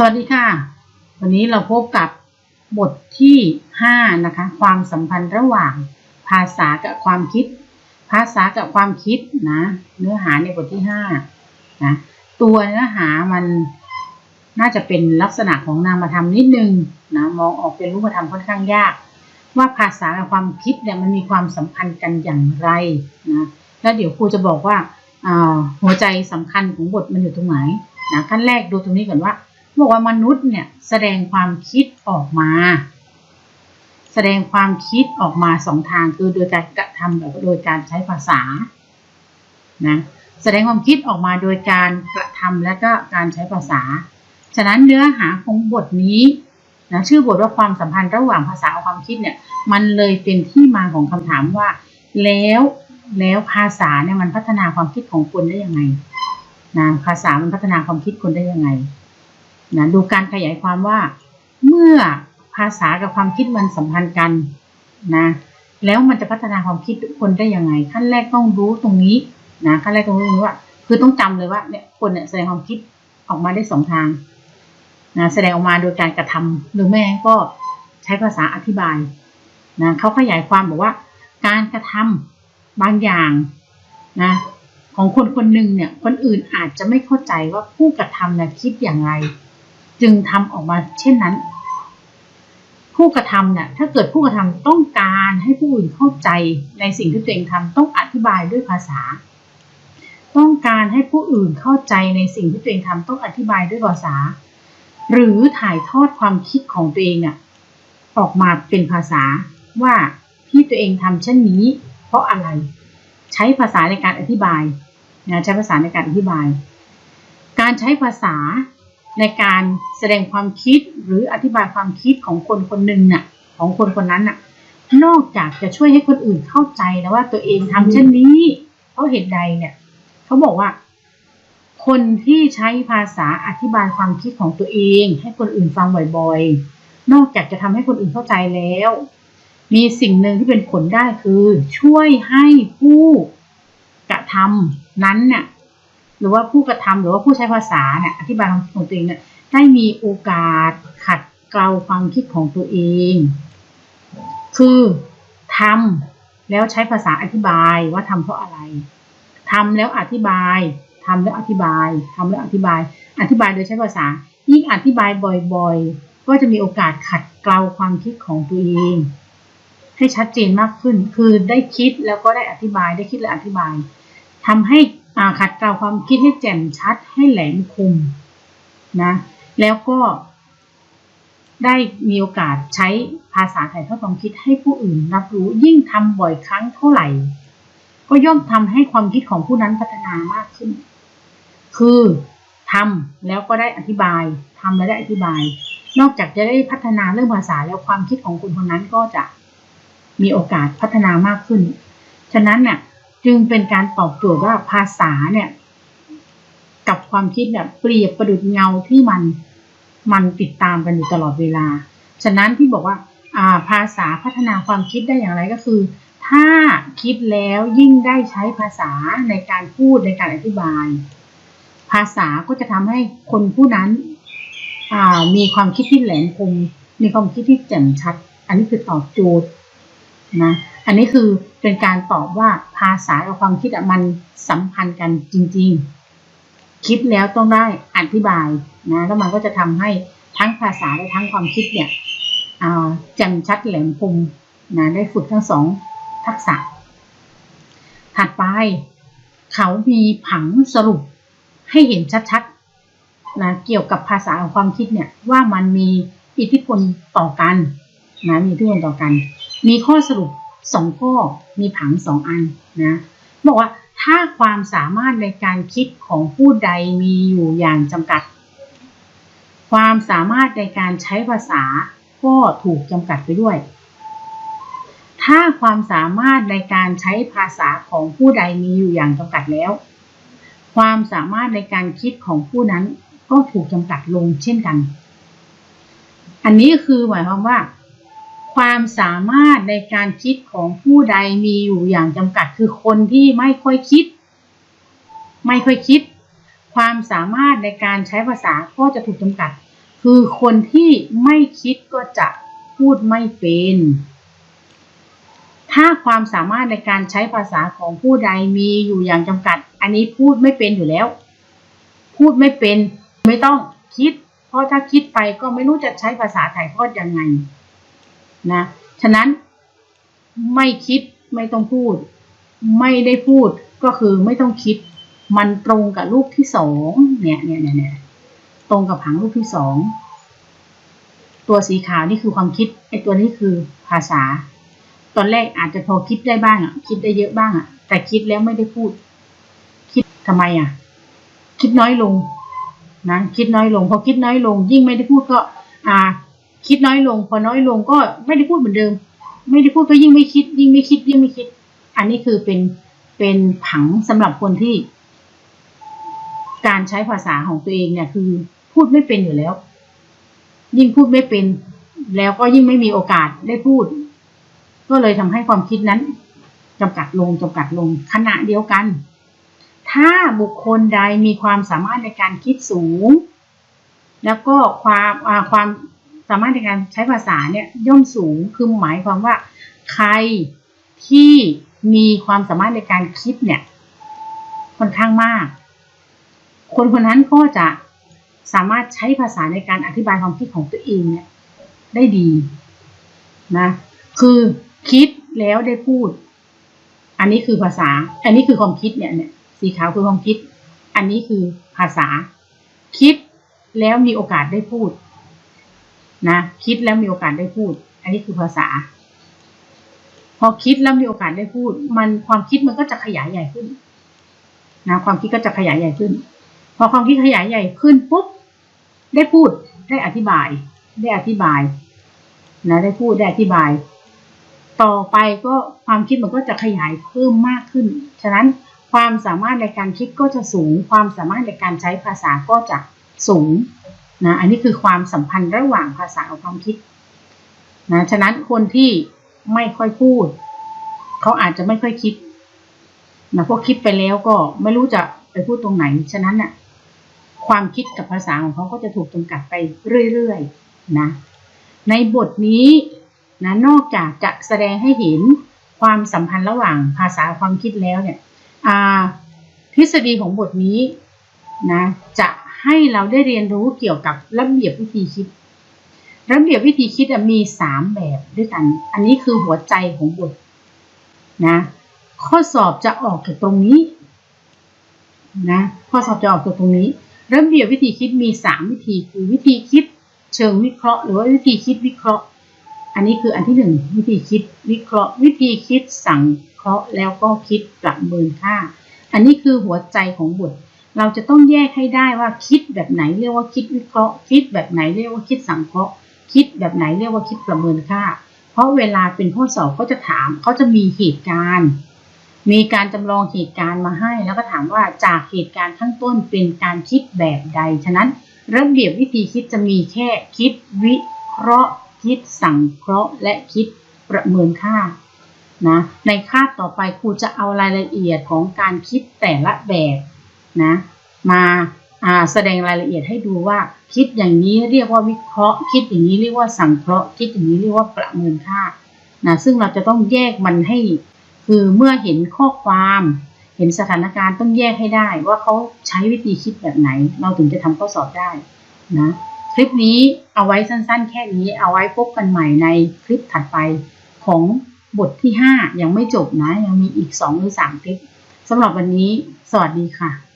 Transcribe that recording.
สวัสดีค่ะ วันนี้เราพบกับบทที่ 5 นะคะ ความสัมพันธ์ระหว่างภาษากับความคิด ภาษากับความคิดนะ เนื้อหาในบทที่5นะตัวเนื้อหามันน่าจะเป็นลักษณะของนามธรรมนิดนึงนะมองออกเป็นรูปธรรมค่อนข้างยาก ว่าภาษากับความคิดเนี่ยมันมีความสัมพันธ์กันอย่างไรนะแล้วเดี๋ยวครูจะบอกว่าอ่าหัวใจสำคัญของบทมันอยู่ตรงไหนนะขั้นแรกดูตรงนี้ก่อนว่า บอกว่ามนุษย์เนี่ยแสดงความคิดออกมา แสดงความคิดออกมาสองทางคือโดยการกระทำกับโดยการใช้ภาษานะแสดงความคิดออกมาโดยการกระทำและก็การใช้ภาษา ฉะนั้นเนื้อหาของบทนี้นะชื่อบทว่าความสัมพันธ์ระหว่างภาษากับความคิดเนี่ยมันเลยเป็นที่มาของคำถามว่า แล้วแล้วภาษาเนี่ยมันพัฒนาความคิดของคนได้ยังไงนะภาษามันพัฒนาความคิดคนได้ยังไง นะดูการขยายความว่า เมื่อภาษากับความคิดมันสัมพันธ์กันนะแล้วมันจะพัฒนาความคิดทุกคนได้ยังไง ขั้นแรกต้องรู้ตรงนี้นะขั้นแรกต้องรู้ว่า คือต้องจำเลยว่าเนี่ยคนเนี่ยแสดงความคิดออกมาได้สองทางนะแสดงออกมาโดยการกระทำหรือแม่ก็ใช้ภาษาอธิบายนะเขาขยายความบอกว่า การกระทำบางอย่างนะของคนคนหนึ่งเนี่ยคนอื่นอาจจะไม่เข้าใจว่าผู้กระทำเนี่ยคิดอย่างไร จึงทำออกมาเช่นนั้น ผู้กระทำเนี่ยถ้าเกิดผู้กระทำต้องการให้ผู้อื่นเข้าใจในสิ่งที่ตัวเองทำต้องอธิบายด้วยภาษา ต้องการให้ผู้อื่นเข้าใจในสิ่งที่ตัวเองทำต้องอธิบายด้วยภาษา หรือถ่ายทอดความคิดของตัวเองเนี่ยออกมาเป็นภาษาว่าที่ตัวเองทำเช่นนี้ เพราะอะไรใช้ภาษาในการอธิบายนะใช้ภาษาในการอธิบาย การใช้ภาษา ในการแสดงความคิดหรืออธิบายความคิดของคนคนหนึ่งน่ะของคนคนนั้นน่ะ นอกจากจะช่วยให้คนอื่นเข้าใจแล้วว่าตัวเองทำเช่นนี้เพราะเหตุใดเนี่ยเขาบอกว่า คนที่ใช้ภาษาอธิบายความคิดของตัวเอง ให้คนอื่นฟังบ่อยๆ นอกจากจะทำให้คนอื่นเข้าใจแล้ว มีสิ่งหนึ่งที่เป็นผลได้คือ ช่วยให้ผู้กระทำนั้นเนี่ย หรือว่าผู้กระทำหรือว่าผู้ใช้ภาษาเนี่ยอธิบายความคิดของตัวเองเนี่ยได้มีโอกาสขัดเกลาความคิดของตัวเอง คือทำแล้วใช้ภาษาอธิบายว่าทำเพราะอะไรทำแล้วอธิบายทำแล้วอธิบายทำแล้วอธิบาย อธิบายโดยใช้ภาษายิ่งอธิบายบ่อยๆ ก็จะมีโอกาสขัดเกลาความคิดของตัวเอง ให้ชัดเจนมากขึ้น คือได้คิดแล้วก็ได้อธิบาย ได้คิดและอธิบายทำให้ ขัดเกลาความคิดให้แจ่มชัดให้แหลมคมนะแล้วก็ได้มีโอกาสใช้ภาษาถ่ายทอดความคิดให้ผู้อื่นรับรู้ยิ่งทำบ่อยครั้งเท่าไหร่ ก็ย่อมทำให้ความคิดของผู้นั้นพัฒนามากขึ้น คือทำแล้วก็ได้อธิบายทำแล้วได้อธิบาย นอกจากจะได้พัฒนาเรื่องภาษาแล้วความคิดของคนคนนั้นก็จะมีโอกาสพัฒนามากขึ้น ฉะนั้นเนี่ย จึงเป็นการตอบโจทย์ว่าภาษาเนี่ย กับความคิดเนี่ยเปรียบประดุจเงาที่มันมันติดตามกันอยู่ตลอดเวลา ฉะนั้นที่บอกว่าภาษาพัฒนาความคิดได้อย่างไรก็คือ ถ้าคิดแล้วยิ่งได้ใช้ภาษาในการพูดในการอธิบาย ภาษาก็จะทำให้คนผู้นั้นมีความคิดที่แหลมคมมีความคิดที่แจ่มชัด อันนี้คือตอบโจทย์ นะอันนี้คือเป็นการตอบว่าภาษากับความคิดมันสัมพันธ์กันจริง ๆ คิดแล้วต้องได้อธิบายนะแล้วมันก็จะทำให้ทั้งภาษาและทั้งความคิดเนี่ยแจ่มชัดแหลมคมนะได้ฝึกทั้งสองทักษะ ถัดไป เขามีผังสรุปให้เห็นชัดๆนะเกี่ยวกับภาษาของความคิดเนี่ยว่ามันมีอิทธิพลต่อกัน นะมีทธิพลต่อกัน มีข้อสรุปสองข้อมีผังสองอันนะบอกว่าถ้าความสามารถในการคิดของผู้ใดมีอยู่อย่างจำกัด ความสามารถในการใช้ภาษาก็ถูกจำกัดไปด้วย ถ้าความสามารถในการใช้ภาษาของผู้ใดมีอยู่อย่างจำกัดแล้ว ความสามารถในการคิดของผู้นั้นก็ถูกจำกัดลงเช่นกัน อันนี้คือหมายความว่า ความสามารถในการคิดของผู้ใดมีอยู่อย่างจำกัดคือคนที่ไม่ค่อยคิด ไม่ค่อยคิด ความสามารถในการใช้ภาษาก็จะถูกจำกัด คือคนที่ไม่คิดก็จะพูดไม่เป็น ถ้าความสามารถในการใช้ภาษาของผู้ใดมีอยู่อย่างจำกัด อันนี้พูดไม่เป็นอยู่แล้ว พูดไม่เป็นไม่ต้องคิด เพราะถ้าคิดไปก็ไม่รู้จะใช้ภาษาถ่ายทอดยังไง นะ ฉะนั้นไม่คิดไม่ต้องพูด ไม่ได้พูดก็คือไม่ต้องคิด มันตรงกับรูปที่สองเนี่ยเนี่ยเนี่ยเนี่ยตรงกับผังรูปที่สองตัวสีขาวนี่คือความคิดไอ้ตัวนี้คือภาษา ตอนแรกอาจจะพอคิดได้บ้างอะ คิดได้เยอะบ้างอะ แต่คิดแล้วไม่ได้พูด คิดทำไมอะ คิดน้อยลงนะคิดน้อยลง พอคิดน้อยลง ยิ่งไม่ได้พูดก็ อ่า คิดน้อยลง พอน้อยลงก็ไม่ได้พูดเหมือนเดิม ไม่ได้พูดก็ยิ่งไม่คิด ยิ่งไม่คิด ยิ่งไม่คิด อันนี้คือเป็นเป็นผังสำหรับคนที่ การใช้ภาษาของตัวเองเนี่ยคือ พูดไม่เป็นอยู่แล้ว ยิ่งพูดไม่เป็น แล้วก็ยิ่งไม่มีโอกาสได้พูด ก็เลยทำให้ความคิดนั้นจำกัดลงจำกัดลงขณะเดียวกัน ถ้าบุคคลใดมีความสามารถในการคิดสูงแล้วก็ความความ สามารถในการใช้ภาษาเนี่ยย่อมสูงคือหมายความว่า ใครที่มีความสามารถในการคิดเนี่ยค่อนข้างมาก คนคนนั้นก็จะสามารถใช้ภาษาในการอธิบายความคิดของตัวเองเนี่ยได้ดีนะคือคิดแล้วได้พูด อันนี้คือภาษา อันนี้คือความคิดเนี่ยเนี่ยสีขาวคือความคิด อันนี้คือภาษา คิดแล้วมีโอกาสได้พูด นะคิดแล้วมีโอกาสได้พูด อันนี้คือภาษา พอคิดแล้วมีโอกาสได้พูด มันความคิดมันก็จะขยายใหญ่ขึ้นนะความคิดก็จะขยายใหญ่ขึ้น พอความคิดขยายใหญ่ขึ้นปุ๊บได้พูดได้อธิบาย ได้อธิบายนะได้พูดได้อธิบาย ต่อไปก็ความคิดมันก็จะขยายเพิ่มมากขึ้น ฉะนั้นความสามารถในการคิดก็จะสูง ความสามารถในการใช้ภาษาก็จะสูง นะอันนี้คือความสัมพันธ์ระหว่างภาษากับความคิดนะฉะนั้นคนที่ไม่ค่อยพูด เขาอาจจะไม่ค่อยคิดนะพวกคิดไปแล้วก็ไม่รู้จะไปพูดตรงไหน ฉะนั้นน่ะความคิดกับภาษาของเขาก็จะถูกจำกัดไปเรื่อยๆนะในบทนี้นะนอกจากจะแสดงให้เห็นความสัมพันธ์ระหว่างภาษาความคิดแล้วเนี่ยทฤษฎีของบทนี้นะจะ ให้เราได้เรียนรู้เกี่ยวกับระเบียบวิธีคิด ระเบียบวิธีคิดมีสามแบบด้วยกัน อันนี้คือหัวใจของบทนะ ข้อสอบจะออกจากตรงนี้นะข้อสอบจะออกจากตรงนี้ ระเบียบวิธีคิดมีสามวิธีคือวิธีคิดเชิงวิเคราะห์ หรือว่าวิธีคิดวิเคราะห์ อันนี้คืออันที่หนึ่งวิธีคิดวิเคราะห์ วิธีคิดสังเคราะห์แล้วก็คิดประเมินค่า อันนี้คือหัวใจของบท เราจะต้องแยกให้ได้ว่าคิดแบบไหนเรียกว่าคิดวิเคราะห์ คิดแบบไหนเรียกว่าคิดสังเคราะห์ คิดแบบไหนเรียกว่าคิดประเมินค่า เพราะเวลาเป็นข้อสอบก็จะถามเขาจะมีเหตุการณ์ มีการจำลองเหตุการณ์มาให้ แล้วก็ถามว่าจากเหตุการณ์ข้างต้นเป็นการคิดแบบใด ฉะนั้นระเบียบวิธีคิดจะมีแค่คิดวิเคราะห์ คิดสังเคราะห์ และคิดประเมินค่านะในคาบต่อไปครูจะเอารายละเอียดของการคิดแต่ละแบบ นะมาแสดงรายละเอียดให้ดูว่าคิดอย่างนี้เรียกว่าวิเคราะห์ คิดอย่างนี้เรียกว่าสังเคราะห์ คิดอย่างนี้เรียกว่าประเมินค่านะซึ่งเราจะต้องแยกมันให้ คือเมื่อเห็นข้อความ เห็นสถานการณ์ต้องแยกให้ได้ ว่าเขาใช้วิธีคิดแบบไหน เราถึงจะทำข้อสอบได้นะคลิปนี้เอาไว้สั้นๆ แค่นี้เอาไว้พบกันใหม่ในคลิปถัดไปของบทที่ 5 ยังไม่จบนะ ยังมีอีก 2 หรือ 3 คลิปสำหรับวันนี้ สวัสดีค่ะ